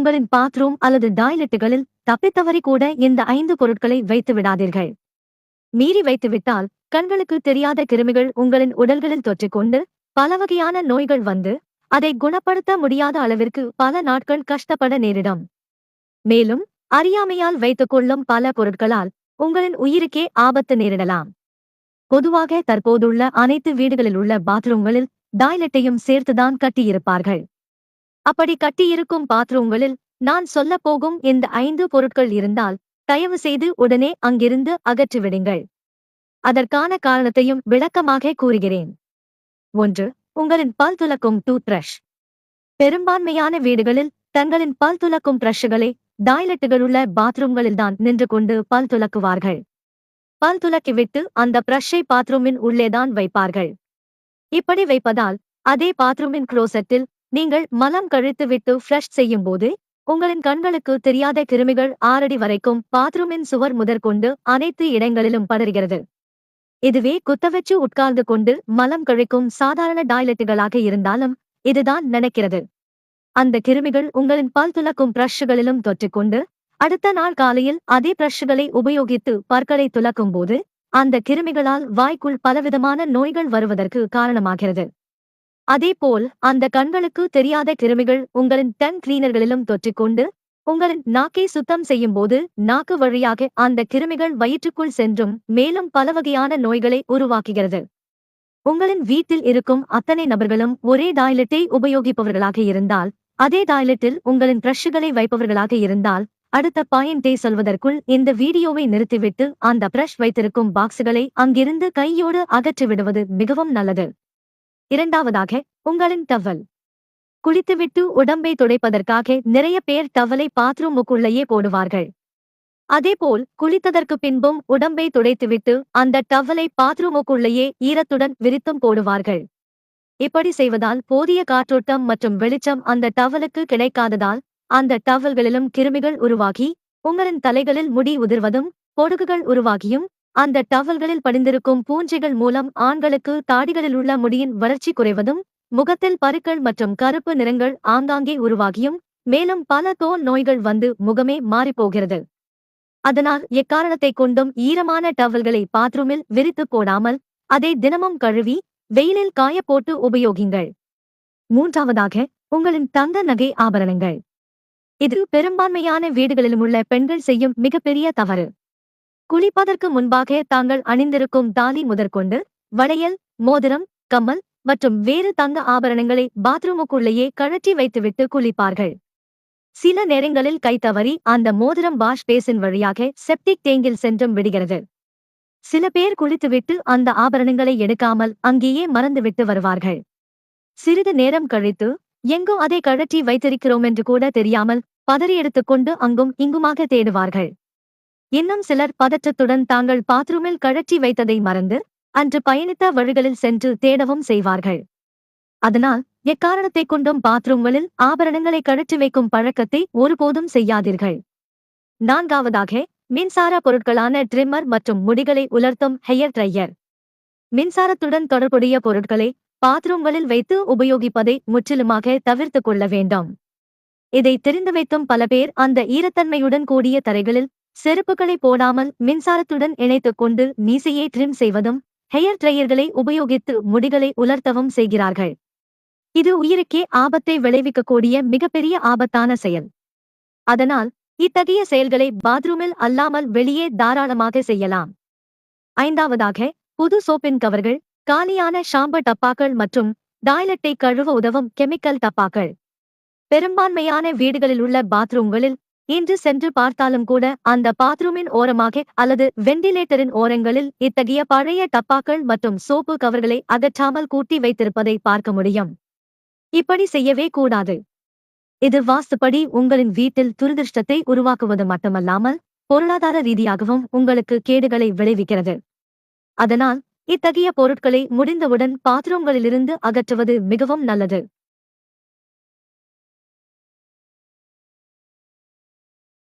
உங்களின் பாத்ரூம் அல்லது டாய்லெட்டுகளில் தப்பித்தவரை கூட இந்த ஐந்து பொருட்களை வைத்து விடாதீர்கள். மீறி வைத்துவிட்டால் கண்களுக்கு தெரியாத கிருமிகள் உங்களின் உடல்களில் தொற்றிக்கொண்டு பல வகையான நோய்கள் வந்து அதை குணப்படுத்த முடியாத அளவிற்கு பல நாட்கள் கஷ்டப்பட நேரிடும். மேலும் அறியாமையால் வைத்துக் கொள்ளும் பல பொருட்களால் உங்களின் உயிருக்கே ஆபத்து நேரிடலாம். பொதுவாக தற்போதுள்ள அனைத்து வீடுகளில் உள்ள பாத்ரூம்களில் டாய்லெட்டையும் சேர்த்துதான் கட்டியிருப்பார்கள். அப்படி கட்டியிருக்கும் பாத்ரூம்களில் நான் சொல்லப் போகும் இந்த ஐந்து பொருட்கள் இருந்தால் தயவு செய்து உடனே அங்கிருந்து அகற்றிவிடுங்கள். அதற்கான காரணத்தையும் விளக்கமாக கூறுகிறேன். ஒன்று உங்களின் பல் துலக்கும் டூத் பிரஷ் பெரும்பான்மையான வீடுகளில் தங்களின் பல் துலக்கும் பிரஷ்களை டாய்லெட்டுகள் டாய்லெட்டுகளுள்ள பாத்ரூம்களில்தான் நின்று கொண்டு பல் துலக்குவார்கள் பல் துலக்கிவிட்டு அந்த பிரஷை பாத்ரூமின் உள்ளேதான் வைப்பார்கள். இப்படி வைப்பதால் அதே பாத்ரூமின் குளோசட்டில் நீங்கள் மலம் கழித்து விட்டு ஃப்ளஷ் செய்யும் போது உங்களின் கண்களுக்கு தெரியாத கிருமிகள் ஆறடி வரைக்கும் பாத்ரூமின் சுவர் முதற்கொண்டு அனைத்து இடங்களிலும் படர்கிறது. இதுவே குத்தவச்சு உட்கார்ந்து கொண்டு மலம் கழிக்கும் சாதாரண டாய்லெட்டுகளாக இருந்தாலும் இதுதான் நடக்கிறது அந்த கிருமிகள் உங்களின் பல் துலக்கும் பிரஷ்களிலும் தொற்றிக்கொண்டு அடுத்த நாள் காலையில் அதே பிரஷ்களை உபயோகித்து பற்களை துலக்கும் போது அந்த கிருமிகளால் வாய்க்குள் பலவிதமான நோய்கள் வருவதற்கு காரணமாகிறது. அதேபோல் அந்த கண்களுக்கு தெரியாத கிருமிகள் உங்களின் டங் கிளீனர்களிலும் தொற்றிக்கொண்டு உங்களின் நாக்கை சுத்தம் செய்யும் போது நாக்கு வழியாக அந்த கிருமிகள் வயிற்றுக்குள் சென்றும் மேலும் பல வகையான நோய்களை உருவாக்குகிறது. உங்களின் வீட்டில் இருக்கும் அத்தனை நபர்களும் ஒரே டாய்லெட்டை உபயோகிப்பவர்களாக இருந்தால் அதே டாய்லெட்டில் உங்களின் பிரஷ்களை வைப்பவர்களாக இருந்தால் அடுத்த பாயிண்டை சொல்வதற்குள் இந்த வீடியோவை நிறுத்திவிட்டு அந்த பிரஷ் வைத்திருக்கும் பாக்ஸுகளை அங்கிருந்து கையோடு அகற்றி விடுவது மிகவும் நல்லது. இரண்டாவதாக உங்களின் டவல் குளித்துவிட்டு உடம்பை துடைப்பதற்காக நிறைய பேர் டவலை பாத்ரூமுக்குள்ளேயே போடுவார்கள். அதேபோல் குளித்ததற்கு பின்பும் உடம்பை துடைத்துவிட்டு அந்த டவலை பாத்ரூமுக்குள்ளேயே ஈரத்துடன் விரித்தும் போடுவார்கள். இப்படி செய்வதால் போதிய காற்றோட்டம் மற்றும் வெளிச்சம் அந்த டவலுக்கு கிடைக்காததால் அந்த டவல்களிலும் கிருமிகள் உருவாகி உங்களின் தலைகளில் முடி உதிர்வதும் பொடுகுகள் உருவாகியும் அந்த டவல்களில் படிந்திருக்கும் பூஞ்சைகள் மூலம் ஆண்களுக்கு தாடிகளில் உள்ள முடியின் வளர்ச்சி குறைவதும் முகத்தில் பருக்கள் மற்றும் கருப்பு நிறங்கள் ஆங்காங்கே உருவாகியும் மேலும் பல தோல் நோய்கள் வந்து முகமே மாறிப்போகிறது. அதனால் எக்காரணத்தைக் கொண்டும் ஈரமான டவல்களை பாத்ரூமில் விரித்து போடாமல் அதை தினமும் கழுவி வெயிலில் காய போட்டு உபயோகிங்கள் மூன்றாவதாக உங்களின் தங்க நகை ஆபரணங்கள். இது பெரும்பான்மையான வீடுகளிலும் உள்ள பெண்கள் செய்யும் மிகப்பெரிய தவறு. குளிப்பதற்கு முன்பாக தாங்கள் அணிந்திருக்கும் தாலி முதற்கொண்டு வளையல் மோதிரம் கம்மல் மற்றும் வேறு தங்க ஆபரணங்களை பாத்ரூமுக்குள்ளேயே கழற்றி வைத்துவிட்டு குளிப்பார்கள். சில நேரங்களில் கை தவறி அந்த மோதிரம் வாஷ் பேசின் வழியாக செப்டிக் டேங்கில் சென்றும் விடுகிறது. சில பேர் குளித்துவிட்டு அந்த ஆபரணங்களை எடுக்காமல் அங்கேயே மறந்துவிட்டு வருவார்கள். சிறிது நேரம் கழித்து எங்கோ அதை கழற்றி வைத்திருக்கிறோம் என்று கூட தெரியாமல் பதறி எடுத்துக்கொண்டு அங்கும் இங்குமாக தேடுவார்கள். இன்னும் சிலர் பதற்றத்துடன் தாங்கள் பாத்ரூமில் கழற்றி வைத்ததை மறந்து அன்று பயணித்த வழிகளில் சென்று தேடவும் செய்வார்கள். அதனால் எக்காரணத்தைக் கொண்டும் பாத்ரூம்களில் ஆபரணங்களை கழற்றி வைக்கும் பழக்கத்தை ஒருபோதும் செய்யாதீர்கள். நான்காவதாக மின்சார பொருட்களான ட்ரிம்மர் மற்றும் முடிகளை உலர்த்தும் ஹெயர் ட்ரையர். மின்சாரத்துடன் தொடர்புடைய பொருட்களை பாத்ரூம்களில் வைத்து உபயோகிப்பதை முற்றிலுமாக தவிர்த்து கொள்ள வேண்டும். இதை தெரிந்து வைத்தும் பல பேர் அந்த ஈரத்தன்மையுடன் கூடிய தரைகளில் செருப்புகளை போடாமல் மின்சாரத்துடன் இணைத்துக் கொண்டு மீசையை ட்ரிம் செய்வதும் ஹெயர் ட்ரையர்களை உபயோகித்து முடிகளை உலர்த்தவும் செய்கிறார்கள். இது உயிருக்கே ஆபத்தை விளைவிக்கக்கூடிய மிகப்பெரிய ஆபத்தான செயல். அதனால் இத்தகைய செயல்களை பாத்ரூமில் அல்லாமல் வெளியே தாராளமாக செய்யலாம். ஐந்தாவதாக புது சோப்பின் கவர்கள் காலியான ஷாம்ப டப்பாக்கள் மற்றும் டாய்லெட்டை கழுவ உதவும் கெமிக்கல் டப்பாக்கள். பெரும்பான்மையான வீடுகளில் உள்ள பாத்ரூம்களில் இன்று சென்று பார்த்தாலும் கூட அந்த பாத்ரூமின் ஓரமாக அல்லது வெண்டிலேட்டரின் ஓரங்களில் இத்தகைய பழைய டப்பாக்கள் மற்றும் சோப்பு கவர்களை அகற்றாமல் கூட்டி வைத்திருப்பதை பார்க்க முடியும். இப்படி செய்யவே கூடாது. இது வாஸ்துப்படி உங்களின் வீட்டில் துரதிருஷ்டத்தை உருவாக்குவது மட்டுமல்லாமல் பொருளாதார ரீதியாகவும் உங்களுக்கு கேடுகளை விளைவிக்கிறது. அதனால் இத்தகைய பொருட்களை முடிந்தவுடன் பாத்ரூம்களிலிருந்து அகற்றுவது மிகவும் நல்லது.